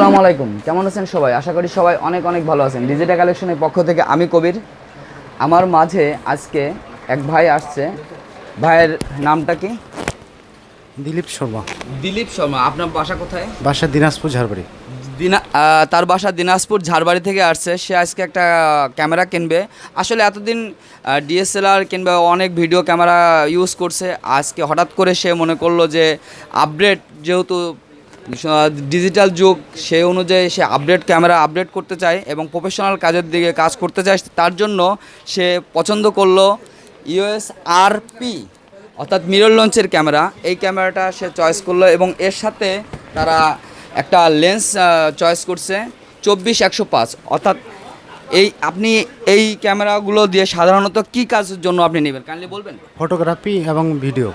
আসসালামু আলাইকুম। কেমন আছেন সবাই? আশা করি সবাই অনেক অনেক ভালো আছেন। ডিজিটাল কালেকশনের পক্ষ থেকে আমি কবির। আমার মাঝে আজকে এক ভাই আসছে। ভাইয়ের নামটা কি? দিলীপ শর্মা। দিলীপ শর্মা। আপনার বাসা কোথায়? বাসা দিনাজপুর ঝাড়বাড়ি। দিনা তার বাসা দিনাজপুর ঝাড়বাড়ি থেকে আসছে। সে আজকে একটা ক্যামেরা কিনবে। আসলে এতদিন ডিএসএলআর কিংবা অনেক ভিডিও ক্যামেরা ইউজ করছে। আজকে হঠাৎ করে সে মনে করল যে আপডেট যেহেতু ডিজিটাল যুগ সেই অনুযায়ী সে আপডেট ক্যামেরা আপডেট করতে চায় এবং প্রফেশনাল কাজের দিকে কাজ করতে চায় তার জন্য সে পছন্দ করল ইউএস আরপি অর্থাৎ মিরর লঞ্চের ক্যামেরা এই ক্যামেরাটা সে চয়েস করল এবং এর সাথে তারা একটা লেন্স চয়েস করছে চব্বিশ একশো পাঁচ। অর্থাৎ এই আপনি এই ক্যামেরাগুলো দিয়ে সাধারণত কি কাজের জন্য আপনি নেবেন? কাইন্ডলি বলবেন? ফটোগ্রাফি এবং ভিডিও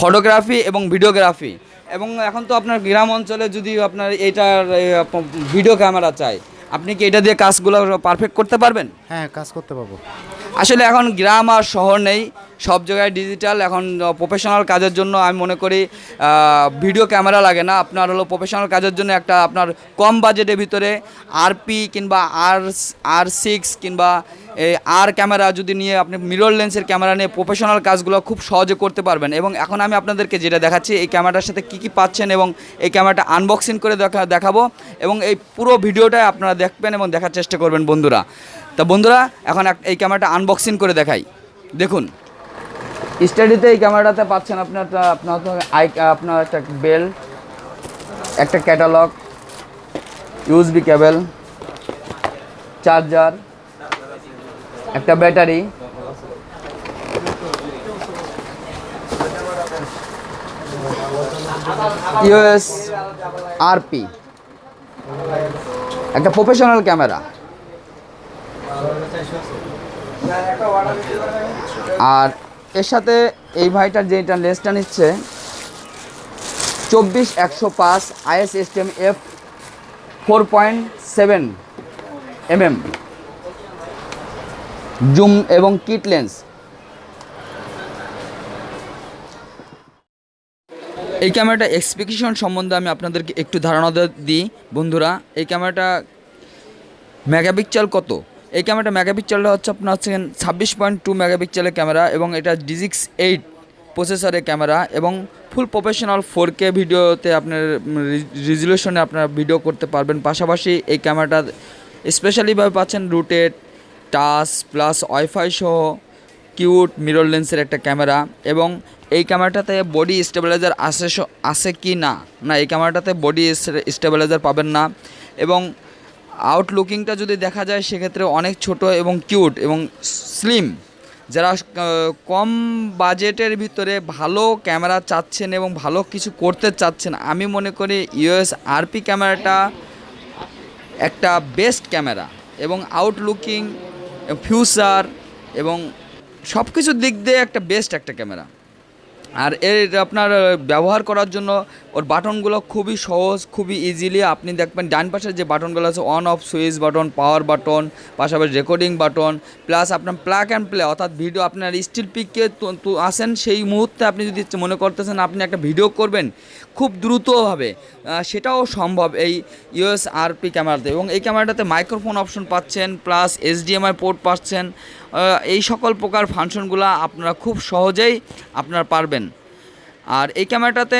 ফটোগ্রাফি এবং ভিডিওগ্রাফি এবং এখন তো আপনার গ্রাম অঞ্চলে যদি আপনার এইটার ভিডিও ক্যামেরা চাই আপনি কি এটা দিয়ে কাজগুলো পারফেক্ট করতে পারবেন? হ্যাঁ কাজ করতে পারব। আসলে এখন গ্রাম আর শহর নেই সব জায়গায় ডিজিটাল এখন প্রফেশনাল কাজের জন্য আমি মনে করি ভিডিও ক্যামেরা লাগে না। আপনার হলো প্রফেশনাল কাজের জন্য একটা আপনার কম বাজেটের ভিতরে আরপি কিংবা আর আর সিক্স কিংবা আর ক্যামেরা যদি নিয়ে আপনি মিরর লেন্সের ক্যামেরা নিয়ে প্রফেশনাল কাজগুলো খুব সহজে করতে পারবেন। এবং এখন আমি আপনাদেরকে যেটা দেখাচ্ছি, এই ক্যামেরাটার সাথে কী কী পাচ্ছেন এবং এই ক্যামেরাটা আনবক্সিং করে দেখা, দেখাবো। এবং এই পুরো ভিডিওটাই আপনারা দেখবেন এবং দেখার চেষ্টা করবেন বন্ধুরা। তা বন্ধুরা, এখন এই ক্যামেরাটা আনবক্সিং করে দেখাই। দেখুন। স্টাডিতে এই ক্যামেরাটাতে পাচ্ছেন আপনার আপনার আই আপনার একটা বেল একটা ক্যাটালগ ইউএসবি কেবল চার্জার একটা ব্যাটারি। EOS RP. একটা প্রফেশনাল ক্যামেরা। আর এর সাথে এই ভাইটার যেটা লেন্সটা নিচ্ছে, চব্বিশ একশো পাঁচ IS STM F four point seven MM zoom এবং কিট লেন্স। এই ক্যামেরাটা এক্সপেকশন সম্বন্ধে আমি আপনাদেরকে একটু ধারণা দিই, বন্ধুরা। এই ক্যামেরাটা মেগাপিক্সেল কত? এই ক্যামেরাটা মেগাপিক্সেলটা হচ্ছে আপনার হচ্ছে ছাব্বিশ পয়েন্ট টু মেগাপিক্সেলের ক্যামেরা এবং এটা ডিজিক্স এইট প্রসেসরের ক্যামেরা এবং ফুল প্রফেশনাল ফোর কে ভিডিওতে আপনার রেজুলেশনে আপনার ভিডিও করতে পারবেন। পাশাপাশি এই ক্যামেরাটা স্পেশালিভাবে পাচ্ছেন রুটেড টাচ প্লাস ওয়াইফাই সহ কিউট মিরর লেন্সের একটা ক্যামেরা এবং এই ক্যামেরাটাতে বডি স্টেবিলাইজার আছে স- আছে কি না? না, এই ক্যামেরাটাতে বডি স্টেবিলাইজার পাবেন না এবং আউটলুকিংটা যদি দেখা যায় সেক্ষেত্রে অনেক ছোট এবং কিউট এবং স্লিম। যারা কম বাজেটের ভিতরে ভালো ক্যামেরা চাচ্ছেন এবং ভালো কিছু করতে চাচ্ছেন, আমি মনে করি ইউএস আরপি ক্যামেরাটা একটা বেস্ট ক্যামেরা এবং আউটলুকিং ফিউচার এবং সব কিছুর দিক দিয়ে একটা বেস্ট একটা ক্যামেরা আর এর আপনার ব্যবহার করার জন্য ওর বাটনগুলো খুবই সহজ, খুবই ইজিলি আপনি দেখবেন ডান পাশের যে বাটনগুলো আছে on off switch button power button পাশাপাশি রেকর্ডিং বাটন প্লাস আপনার প্লাগ অ্যান্ড প্লে অর্থাৎ ভিডিও আপনার স্টিল পিককে আসেন, সেই মুহূর্তে আপনি যদি মনে করতেছেন আপনি একটা ভিডিও করবেন খুব দ্রুতভাবে সেটাও সম্ভব এই ইউএস আরপি ক্যামেরাতে। এবং এই ক্যামেরাটাতে মাইক্রোফোন অপশন পাচ্ছেন, প্লাস এইচডিএমআই পোর্ট পাচ্ছেন এই সকল প্রকার ফাংশনগুলো আপনারা খুব সহজেই আপনারা পারবেন। আর এই ক্যামেরাটাতে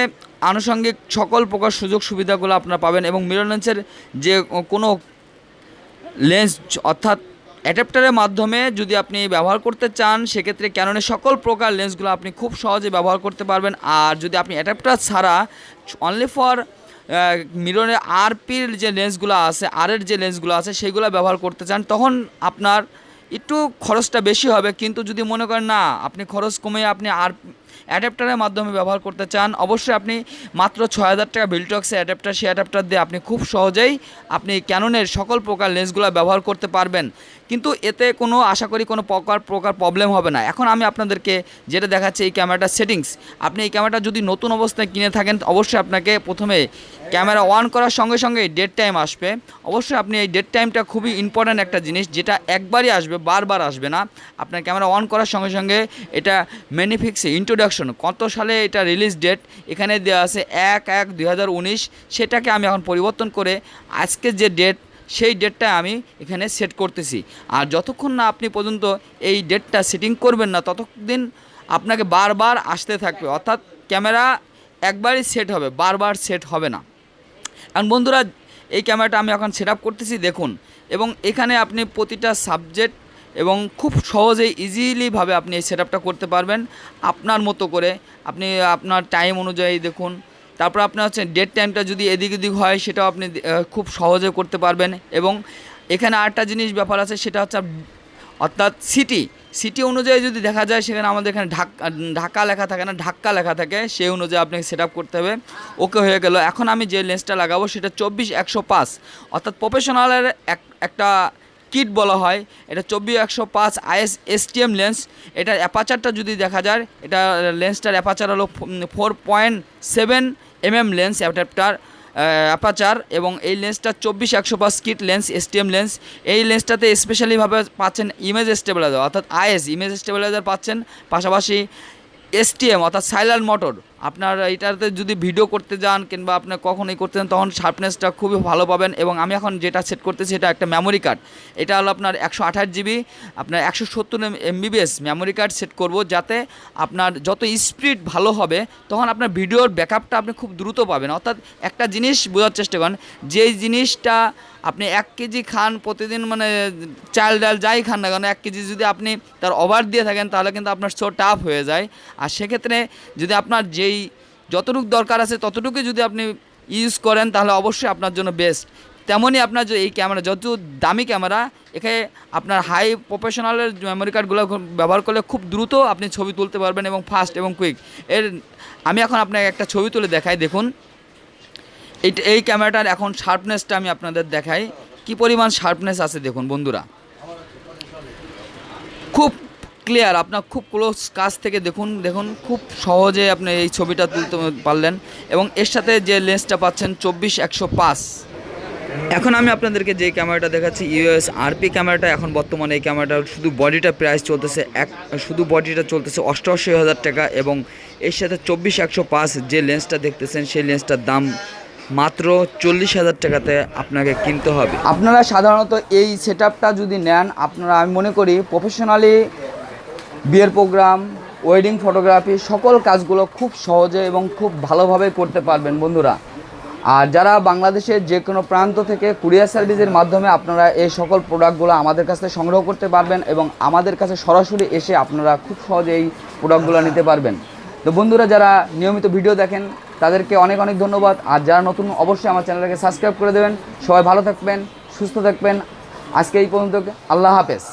আনুষঙ্গিক সকল প্রকার সুযোগ সুবিধাগুলো আপনারা পাবেন এবং মিরর লেন্সের যে কোনো লেন্স, অর্থাৎ অ্যাডাপ্টারের মাধ্যমে যদি আপনি ব্যবহার করতে চান, সেক্ষেত্রে ক্যাননের সকল প্রকার লেন্সগুলো আপনি খুব সহজে ব্যবহার করতে পারবেন। আর যদি আপনি অ্যাডাপ্টার ছাড়া অনলি ফর মিরনের আরপির যে লেন্সগুলো আছে আরের যে লেন্সগুলো আছে, সেগুলো ব্যবহার করতে চান, তখন আপনার একটু খরচটা বেশি হবে। কিন্তু যদি মনে করেন, না, আপনি খরচ কমে আপনি আর অ্যাডাপ্টারের মাধ্যমে ব্যবহার করতে চান, অবশ্যই আপনি মাত্র ছয় হাজার টাকা বিলটক্সে অ্যাডাপ্টার, সেই অ্যাডাপ্টার দিয়ে আপনি খুব সহজেই আপনি ক্যাননের সকল প্রকার লেন্সগুলো ব্যবহার করতে পারবেন। কিন্তু এতে কোনো, আশা করি কোনো প্রকার প্রকার প্রবলেম হবে না। এখন আমি আপনাদেরকে যেটা দেখাচ্ছি এই ক্যামেরাটার সেটিংস। আপনি এই ক্যামেরাটা যদি নতুন অবস্থায় কিনে থাকেন, অবশ্যই আপনাকে প্রথমে ক্যামেরা অন করার সঙ্গে সঙ্গে ডেট টাইম আসবে। অবশ্যই আপনি এই ডেট টাইমটা খুবই ইম্পর্ট্যান্ট একটা জিনিস, যেটা একবারই আসবে, বারবার আসবে না। আপনার ক্যামেরা অন করার সঙ্গে সঙ্গে এটা ম্যানিফিক্সে ইন্ট্রোডাকশন কত সালে এটা রিলিজ ডেট এখানে দেওয়া আছে এক এক দুই সেটাকে আমি এখন পরিবর্তন করে আজকে যে ডেট সেই ডেটটা আমি এখানে সেট করতেছি। আর যতক্ষণ না আপনি পর্যন্ত এই ডেটটা সেটিং করবেন না, ততদিন আপনাকে বারবার আসতে থাকবে। অর্থাৎ ক্যামেরা একবারই সেট হবে, বারবার সেট হবে না। এখন বন্ধুরা, এই ক্যামেরাটা আমি এখন সেট করতেছি, দেখুন। এবং এখানে আপনি প্রতিটা সাবজেক্ট এবং খুব সহজেই ইজিলিভাবে আপনি এই সেট করতে পারবেন। আপনার মতো করে, আপনি আপনার টাইম অনুযায়ী দেখুন। তারপর আপনার হচ্ছে ডেট টাইমটা যদি এদিক ওদিক হয়, সেটাও আপনি খুব সহজে করতে পারবেন। এবং এখানে আরেকটা জিনিস ব্যাপার আছে, সেটা হচ্ছে অর্থাৎ সিটি সিটি অনুযায়ী যদি দেখা যায়, সেখানে আমাদের এখানে ঢাকা ঢাকা লেখা থাকে না ঢাকা লেখা থাকে, সেই অনুযায়ী আপনাকে সেট করতে হবে। ওকে হয়ে গেল। এখন আমি যে লেন্সটা লাগাবো, সেটা চব্বিশ একশো পাঁচ। অর্থাৎ প্রফেশনালের এক, একটা কিট বলা হয়। এটা চব্বিশ একশো পাঁচ আইএস এসটিএম লেন্স এটার অ্যাপাচারটা যদি দেখা যায়, এটা লেন্সটার অ্যাপাচার হলো four point seven MM lens adapter aperture এবং এই লেন্সটা চব্বিশ একশো পাঁচ কিট লেন্স এসটিএম লেন্স এই লেন্সটাতে স্পেশালিভাবে পাচ্ছেন ইমেজ স্টেবিলাইজার অর্থাৎ আইএস ইমেজ স্টেবিলাইজার পাচ্ছেন, পাশাপাশি এসটিএম অর্থাৎ সাইলান্ট মোটর আপনার এটাতে যদি ভিডিও করতে যান কিংবা আপনার কখন এই করতে যান, তখন শার্পনেসটা খুবই ভালো পাবেন এবং আমি এখন যেটা সেট করতেছি এটা একটা মেমোরি কার্ড এটা হলো আপনার একশো আঠাশ জিবি আপনার একশো সত্তর এমবিবিএস মেমোরি কার্ড সেট করব যাতে আপনার যত স্পিড ভালো হবে, তখন আপনার ভিডিওর ব্যাকআপটা আপনি খুব দ্রুত পাবেন। অর্থাৎ একটা জিনিস বোঝার চেষ্টা করেন, যেই জিনিসটা আপনি এক কেজি খান প্রতিদিন মানে চাল ডাল যাই খান না কেন, এক কেজি যদি আপনি তার ওভার দিয়ে থাকেন, তাহলে কিন্তু আপনার শো টাফ হয়ে যায়। আর সেক্ষেত্রে যদি আপনার যেই যতটুকু দরকার আছে ততটুকু যদি আপনি ইউজ করেন, তাহলে অবশ্যই আপনার জন্য বেস্ট তেমনই আপনার যে এই ক্যামেরা যত দামি ক্যামেরা এখানে আপনার হাই প্রফেশনালের মেমোরি কার্ডগুলো ব্যবহার করলে খুব দ্রুত আপনি ছবি তুলতে পারবেন এবং ফাস্ট এবং কুইক এর, আমি এখন আপনাকে একটা ছবি তুলে দেখাই, দেখুন। এই এই ক্যামেরাটার এখন শার্পনেসটা আমি আপনাদের দেখাই। কি পরিমাণ শার্পনেস আছে, দেখুন বন্ধুরা। খুব ক্লিয়ার আপনার খুব ক্লোজ কাছ থেকে দেখুন দেখুন, খুব সহজে আপনি এই ছবিটা তুলতে পারলেন এবং এর সাথে যে লেন্সটা পাচ্ছেন চব্বিশ একশো পাঁচ। এখন আমি আপনাদেরকে যে ক্যামেরাটা দেখাচ্ছি ইউএস আরপি ক্যামেরাটা এখন বর্তমানে এই ক্যামেরাটা শুধু বডিটা প্রাইস চলতেছে এক, শুধু বডিটা চলতেছে অষ্টআশি হাজার টাকা এবং এর সাথে চব্বিশ একশো পাঁচ যে লেন্সটা দেখতেছেন, সেই লেন্সটার দাম মাত্র চল্লিশ হাজার টাকাতে আপনাকে কিনতে হবে। আপনারা সাধারণত এই সেট যদি নেন, আপনারা আমি মনে করি প্রফেশনালি বিয়ের প্রোগ্রাম ওয়েডিং ফটোগ্রাফি সকল কাজগুলো খুব সহজে এবং খুব ভালোভাবে করতে পারবেন বন্ধুরা। আর যারা বাংলাদেশের যে কোনো প্রান্ত থেকে কুরিয়ার সার্ভিসের মাধ্যমে আপনারা এই সকল প্রোডাক্টগুলো আমাদের কাছ সংগ্রহ করতে পারবেন এবং আমাদের কাছে সরাসরি এসে আপনারা খুব সহজে এই প্রোডাক্টগুলো নিতে পারবেন। তো বন্ধুরা, যারা নিয়মিত ভিডিও দেখেন, তাদেরকে অনেক অনেক ধন্যবাদ। আর যারা নতুন, অবশ্যই আমার চ্যানেলটাকে সাবস্ক্রাইব করে দেবেন। সবাই ভালো থাকবেন, সুস্থ থাকবেন। আজকে এই পর্যন্ত, আল্লাহ হাফেজ।